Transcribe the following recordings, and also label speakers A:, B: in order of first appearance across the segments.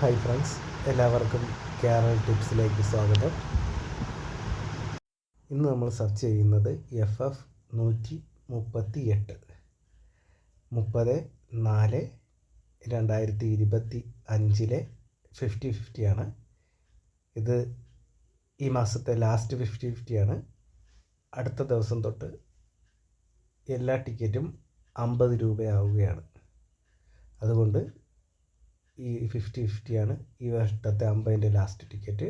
A: Hi friends എല്ലാവർക്കും കേരള ടിപ്സിലേക്ക് സ്വാഗതം. ഇന്ന് നമ്മൾ സെർച്ച് ചെയ്യുന്നത് എഫ് എഫ് നൂറ്റി മുപ്പത്തി എട്ട് മുപ്പത് നാല് രണ്ടായിരത്തി ഇരുപത്തി അഞ്ചിലെ ഫിഫ്റ്റി ഫിഫ്റ്റിയാണ് ഇത് ഈ മാസത്തെ ലാസ്റ്റ് ഫിഫ്റ്റി ഫിഫ്റ്റിയാണ് അടുത്ത ദിവസം തൊട്ട് എല്ലാ ടിക്കറ്റും അമ്പത് രൂപയാവുകയാണ്. അതുകൊണ്ട് ഈ ഫിഫ്റ്റി ഫിഫ്റ്റിയാണ് ഈ വർഷത്തെ അമ്പതിന്റെ ലാസ്റ്റ് ടിക്കറ്റ്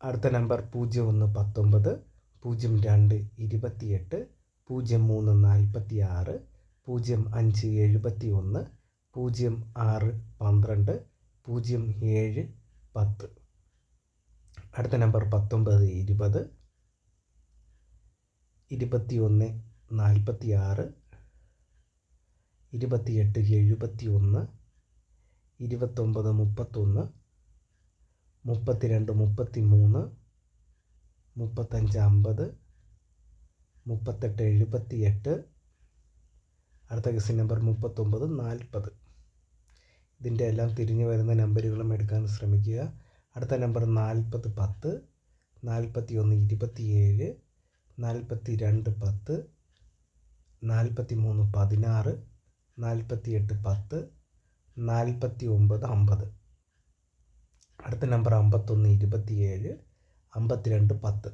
A: അടുത്ത നമ്പർ പൂജ്യം ഒന്ന് പത്തൊമ്പത് പൂജ്യം രണ്ട് ഇരുപത്തിയെട്ട് പൂജ്യം മൂന്ന് നാൽപ്പത്തി ആറ് പൂജ്യം അഞ്ച് എഴുപത്തി ഒന്ന് പൂജ്യം ആറ് പന്ത്രണ്ട് പൂജ്യം ഏഴ് പത്ത്. അടുത്ത നമ്പർ പത്തൊമ്പത് ഇരുപത് ഇരുപത്തി ഒന്ന് നാൽപ്പത്തി ആറ് ഇരുപത്തിയെട്ട് എഴുപത്തി ഒന്ന് ഇരുപത്തൊമ്പത് മുപ്പത്തൊന്ന് മുപ്പത്തിരണ്ട് മുപ്പത്തി മൂന്ന് മുപ്പത്തഞ്ച് അമ്പത് മുപ്പത്തെട്ട് എഴുപത്തി എട്ട് അടുത്ത കേസ് നമ്പർ മുപ്പത്തൊമ്പത് നാൽപ്പത്. ഇതിന്റെ എല്ലാം തിരിഞ്ഞു വരുന്ന നമ്പറുകളും എടുക്കാൻ ശ്രമിക്കുക. അടുത്ത നമ്പർ നാൽപ്പത് പത്ത് നാൽപ്പത്തി ഒന്ന് ഇരുപത്തിയേഴ് നാൽപ്പത്തി രണ്ട് പത്ത് നാൽപ്പത്തി മൂന്ന് പതിനാറ് നാൽപ്പത്തി എട്ട് പത്ത് നാൽപ്പത്തി ഒമ്പത് അമ്പത്. അടുത്ത നമ്പർ അമ്പത്തൊന്ന് ഇരുപത്തിയേഴ് അമ്പത്തിരണ്ട് പത്ത്.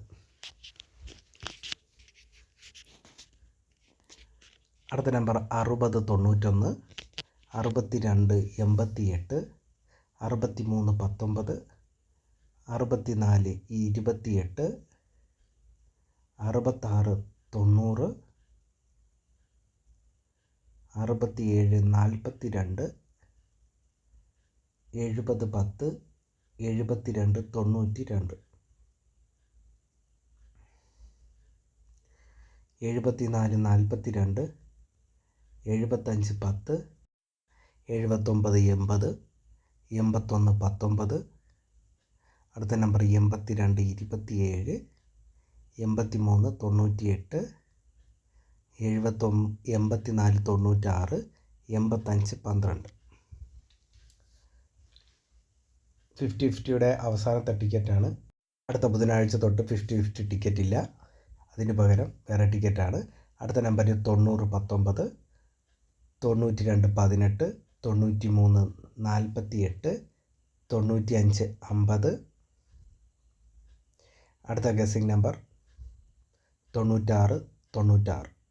A: അടുത്ത നമ്പർ അറുപത് തൊണ്ണൂറ്റൊന്ന് അറുപത്തി രണ്ട് എൺപത്തി എട്ട് അറുപത്തി മൂന്ന് പത്തൊമ്പത് അറുപത്തി നാല് ഇരുപത്തിയെട്ട് അറുപത്താറ് തൊണ്ണൂറ് അറുപത്തിയേഴ് നാൽപ്പത്തി രണ്ട് എഴുപത് പത്ത് എഴുപത്തി രണ്ട് തൊണ്ണൂറ്റി രണ്ട് എഴുപത്തി നാല് നാൽപ്പത്തി രണ്ട് എഴുപത്തഞ്ച് പത്ത് എഴുപത്തൊമ്പത് എൺപത് എൺപത്തൊന്ന് പത്തൊമ്പത്. അടുത്ത നമ്പർ എൺപത്തി രണ്ട് ഇരുപത്തി ഏഴ് എൺപത്തി മൂന്ന് തൊണ്ണൂറ്റി എട്ട് എഴുപത്തൊ എൺപത്തി നാല് തൊണ്ണൂറ്റാറ് എൺപത്തഞ്ച് പന്ത്രണ്ട്. ഫിഫ്റ്റി ഫിഫ്റ്റിയുടെ അവസാനത്തെ ടിക്കറ്റാണ്. അടുത്ത ബുധനാഴ്ച തൊട്ട് ഫിഫ്റ്റി ഫിഫ്റ്റി ടിക്കറ്റ് ഇല്ല. അതിന് പകരം വേറെ ടിക്കറ്റാണ്. അടുത്ത നമ്പർ തൊണ്ണൂറ് പത്തൊമ്പത് തൊണ്ണൂറ്റി രണ്ട് പതിനെട്ട് തൊണ്ണൂറ്റി മൂന്ന് നാൽപ്പത്തി എട്ട് തൊണ്ണൂറ്റി അഞ്ച് അമ്പത്. അടുത്ത ഗസിംഗ് നമ്പർ തൊണ്ണൂറ്റാറ് തൊണ്ണൂറ്റാറ്.